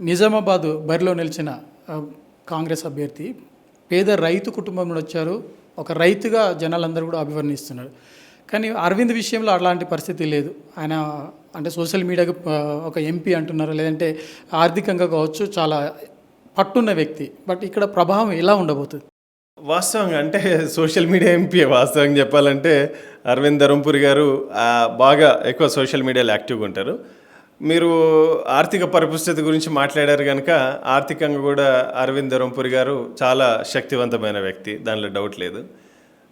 నిజామాబాదు బరిలో నిలిచిన కాంగ్రెస్ అభ్యర్థి పేద రైతు కుటుంబం నుండి వచ్చారు. ఒక రైతుగా జనాలందరూ కూడా అభివర్ణిస్తున్నారు. కానీ అరవింద్ విషయంలో అలాంటి పరిస్థితి లేదు. ఆయన అంటే సోషల్ మీడియాకు ఒక ఎంపీ అంటున్నారు. లేదంటే ఆర్థికంగా కావచ్చు చాలా పట్టున్న వ్యక్తి. బట్ ఇక్కడ ప్రభావం ఎలా ఉండబోతుంది? వాస్తవంగా అంటే సోషల్ మీడియా ఎంపీ వాస్తవంగా చెప్పాలంటే అరవింద్ ధరంపూరి గారు బాగా ఎక్కువ సోషల్ మీడియాలో యాక్టివ్గా ఉంటారు. మీరు ఆర్థిక పరిస్థితి గురించి మాట్లాడారు కనుక ఆర్థికంగా కూడా అరవింద్ ధరంపురి గారు చాలా శక్తివంతమైన వ్యక్తి దానిలో డౌట్ లేదు.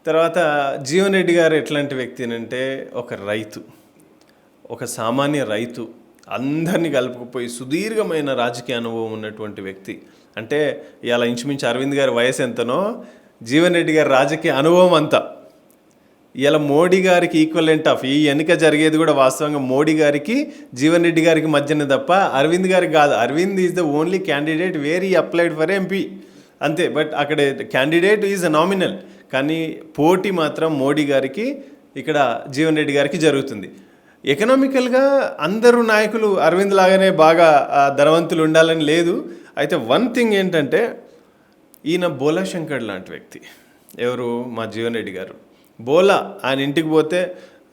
తర్వాత జీవన్ రెడ్డి గారు ఎట్లాంటి వ్యక్తి అంటే ఒక రైతు ఒక సామాన్య రైతు అందరినీ కలుపుకుపోయి సుదీర్ఘమైన రాజకీయ అనుభవం ఉన్నటువంటి వ్యక్తి. అంటే ఇవాళ ఇంచుమించు అరవింద్ గారి వయసు ఎంతనో జీవన్ రెడ్డి గారి రాజకీయ అనుభవం అంతా. ఇలా మోడీ గారికి ఈక్వలెంట్ ఆఫ్ ఈ ఎన్నిక జరిగేది కూడా వాస్తవంగా మోడీ గారికి జీవన్ రెడ్డి గారికి మధ్యనే తప్ప అరవింద్ గారికి కాదు. Aravind is the only candidate where I applied for MP అంతే. బట్ అక్కడ క్యాండిడేట్ ఈజ్ నామినల్ కానీ పోటీ మాత్రం మోడీ గారికి ఇక్కడ జీవన్ రెడ్డి గారికి జరుగుతుంది. ఎకనామికల్గా అందరూ నాయకులు అరవింద్ లాగానే బాగా ధనవంతులు ఉండాలని లేదు. అయితే వన్ థింగ్ ఏంటంటే ఈయన బోలా శంకర్ లాంటి వ్యక్తి. ఎవరు? మా జీవన్ రెడ్డి గారు. బోలా ఆయన ఇంటికి పోతే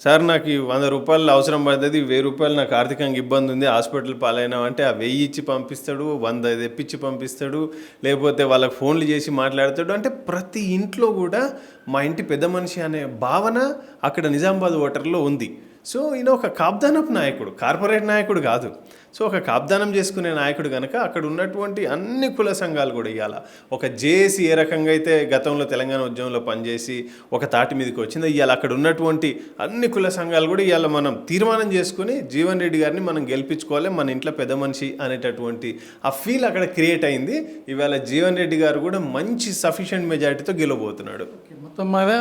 సార్ నాకు ఈ వంద రూపాయలు అవసరం పడుతుంది వెయ్యి రూపాయలు నాకు ఆర్థికంగా ఇబ్బంది ఉంది హాస్పిటల్ పాలైనా అంటే ఆ వెయ్యి ఇచ్చి పంపిస్తాడు వంద తెప్పించి పంపిస్తాడు లేకపోతే వాళ్ళకి ఫోన్లు చేసి మాట్లాడతాడు. అంటే ప్రతి ఇంట్లో కూడా మా ఇంటి పెద్ద మనిషి అనే భావన అక్కడ నిజామాబాద్ ఓటర్లో ఉంది. సో ఈయన ఒక కాబ్దానపు నాయకుడు కార్పొరేట్ నాయకుడు కాదు. సో ఒక కాబ్దానం చేసుకునే నాయకుడు కనుక అక్కడ ఉన్నటువంటి అన్ని కుల సంఘాలు కూడా ఇవ్వాల ఒక జేఏసీ ఏ రకంగా అయితే గతంలో తెలంగాణ ఉద్యమంలో పనిచేసి ఒక తాటి మీదకి వచ్చిందో ఇవాళ అక్కడ ఉన్నటువంటి అన్ని కుల సంఘాలు కూడా ఇవాళ మనం తీర్మానం చేసుకుని జీవన్ రెడ్డి గారిని మనం గెలిపించుకోవాలి మన ఇంట్లో పెద్ద మనిషి అనేటటువంటి ఆ ఫీల్ అక్కడ క్రియేట్ అయింది. ఇవాళ జీవన్ రెడ్డి గారు కూడా మంచి సఫిషియెంట్ మెజారిటీతో గెలవబోతున్నాడు. మొత్తం మీద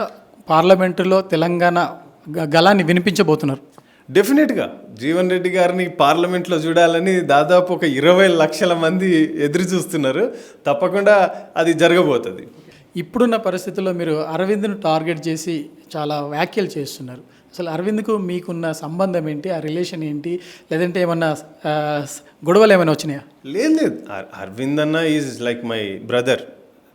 పార్లమెంటులో తెలంగాణ గలాన్ని వినిపించబోతున్నారు. డెఫినెట్గా. జీవన్ రెడ్డి గారిని పార్లమెంట్లో చూడాలని దాదాపు ఒక ఇరవై లక్షల మంది ఎదురు చూస్తున్నారు. తప్పకుండా అది జరగబోతుంది. ఇప్పుడున్న పరిస్థితుల్లో మీరు అరవింద్ను టార్గెట్ చేసి చాలా వ్యాఖ్యలు చేస్తున్నారు. అసలు అరవింద్కు మీకున్న సంబంధం ఏంటి? ఆ రిలేషన్ ఏంటి? లేదంటే ఏమన్నా గొడవలు ఏమైనా వచ్చినాయా? లేదు లేదు. అర్- అరవింద్ అన్న is like my brother.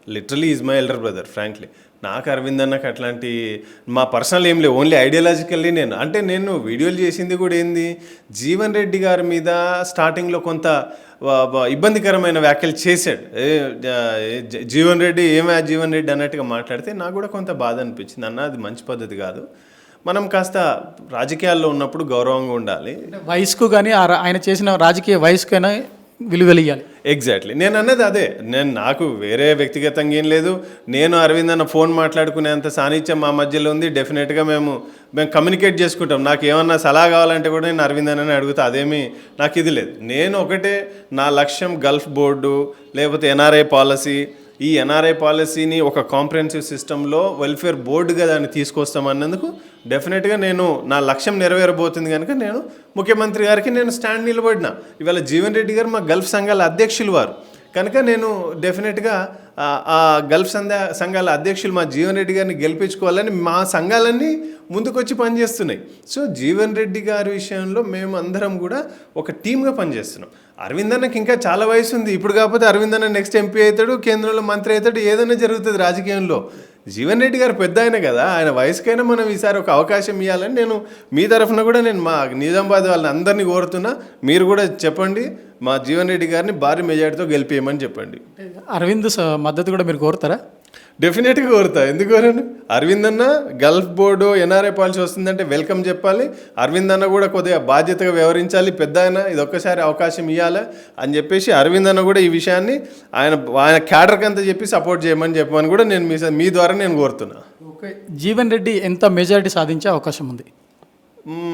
Literally is my elder brother frankly. నాకు అరవింద్ అన్నకు అట్లాంటి మా పర్సనల్ ఏం లేవు ఓన్లీ ఐడియాలజికల్లీ నేను. అంటే నేను వీడియోలు చేసింది కూడా ఏంది జీవన్ రెడ్డి గారి మీద స్టార్టింగ్లో కొంత ఇబ్బందికరమైన వ్యాఖ్యలు చేశాడు. ఏ, జీవన్ రెడ్డి ఏమే జీవన్ రెడ్డి అన్నట్టుగా మాట్లాడితే నాకు కూడా కొంత బాధ అనిపించింది. అన్న అది మంచి పద్ధతి కాదు. మనం కాస్త రాజకీయాల్లో ఉన్నప్పుడు గౌరవంగా ఉండాలి. వయసుకు కానీ ఆ ఆయన చేసిన రాజకీయ వయసుకైనా విలువలియాలి. ఎగ్జాక్ట్లీ నేను అన్నది అదే. నేను నాకు వేరే వ్యక్తిగతంగా ఏం లేదు. నేను అరవింద్ అన్న ఫోన్ మాట్లాడుకునేంత సాన్నిధ్యం మా మధ్యలో ఉంది. డెఫినెట్గా మేము మేము కమ్యూనికేట్ చేసుకుంటాం. నాకు ఏమన్నా సలహా కావాలంటే కూడా నేను అరవింద్ అన్నని అడుగుతా. అదేమి నాకు ఇది లేదు. నేను ఒకటే నా లక్ష్యం గల్ఫ్ బోర్డు లేకపోతే ఎన్ఆర్ఐ పాలసీ ఈ ఎన్ఆర్ఐ పాలసీని ఒక కాంప్రహెన్సివ్ సిస్టంలో వెల్ఫేర్ బోర్డుగా దాన్ని తీసుకొస్తామన్నందుకు డెఫినెట్గా నేను నా లక్ష్యం నెరవేరబోతుంది కనుక నేను ముఖ్యమంత్రి గారికి నేను స్టాండ్ నిలబడిన. ఇవాళ జీవన్ రెడ్డి గారు మా గల్ఫ్ సంఘాల అధ్యక్షులు వారు. కనుక నేను డెఫినెట్గా ఆ- గల్ఫ్ సంఘ సంఘాల అధ్యక్షులు మా జీవన్ రెడ్డి గారిని గెలిపించుకోవాలని మా సంఘాలన్నీ ముందుకొచ్చి పనిచేస్తున్నాయి. సో జీవన్ రెడ్డి గారి విషయంలో మేము అందరం కూడా ఒక టీమ్గా పనిచేస్తున్నాం. అరవింద్ అన్నకి ఇంకా చాలా వయసు ఉంది ఇప్పుడు కాకపోతే అరవింద్ అన్న నెక్స్ట్ ఎంపీ అవుతాడు కేంద్రంలో మంత్రి అవుతాడు ఏదైనా జరుగుతుంది రాజకీయంలో. జీవన్ రెడ్డి గారు పెద్ద ఆయన కదా. ఆయన వయసుకైనా మనం ఈసారి ఒక అవకాశం ఇవ్వాలని నేను మీ తరఫున కూడా నేను మా నిజామాబాద్ వాళ్ళని అందరినీ కోరుతున్నా. మీరు కూడా చెప్పండి మా జీవన్ రెడ్డి గారిని భారీ మెజార్టీతో గెలిపేయమని చెప్పండి. అరవింద్ స- మద్దతు కూడా మీరు కోరుతారా? డెఫినెట్గా కోరుతా. ఎందుకు కోరాను? అరవింద్ అన్న గల్ఫ్ బోర్డు ఎన్ఆర్ఐ పాలసీ వస్తుందంటే వెల్కమ్ చెప్పాలి. అరవింద్ అన్న కూడా కొద్దిగా బాధ్యతగా వ్యవహరించాలి. పెద్ద ఆయన ఇది ఒక్కసారి అవకాశం ఇవ్వాలి అని చెప్పేసి అరవింద్ అన్న కూడా ఈ విషయాన్ని ఆయన ఆయన క్యాడర్కి అంతా చెప్పి సపోర్ట్ చేయమని చెప్పమని కూడా నేను మీ మీ ద్వారా నేను కోరుతున్నా. ఓకే. జీవన్ రెడ్డి ఎంత మెజారిటీ సాధించే అవకాశం ఉంది?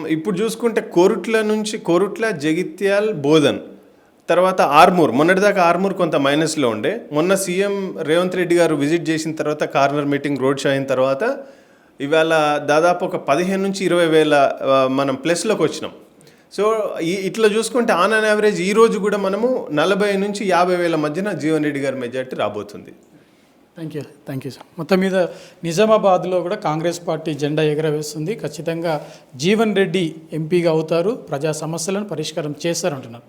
ఇప్పుడు చూసుకుంటే కోరుట్ల నుంచి కోరుట్ల జగిత్యాల్ బోధన్ తర్వాత ఆర్మూర్. మొన్నటిదాకా ఆర్మూర్ కొంత మైనస్లో ఉండే. మొన్న సీఎం రేవంత్ రెడ్డి గారు విజిట్ చేసిన తర్వాత కార్నర్ మీటింగ్ రోడ్ షో అయిన తర్వాత ఇవాళ దాదాపు ఒక పదిహేను నుంచి ఇరవై వేల మనం ప్లస్లోకి వచ్చినాం. సో ఈ ఇట్లా చూసుకుంటే ఆన్ అన్ యావరేజ్ ఈ రోజు కూడా మనము నలభై నుంచి యాభై వేల మధ్యన జీవన్ రెడ్డి గారి మెజార్టీ రాబోతుంది. Thank you. Thank you sir. మొత్తం మీద నిజామాబాద్లో కూడా కాంగ్రెస్ పార్టీ జెండా ఎగరవేస్తుంది. ఖచ్చితంగా జీవన్ రెడ్డి ఎంపీగా అవుతారు. ప్రజా సమస్యలను పరిష్కారం చేస్తారంటున్నారు.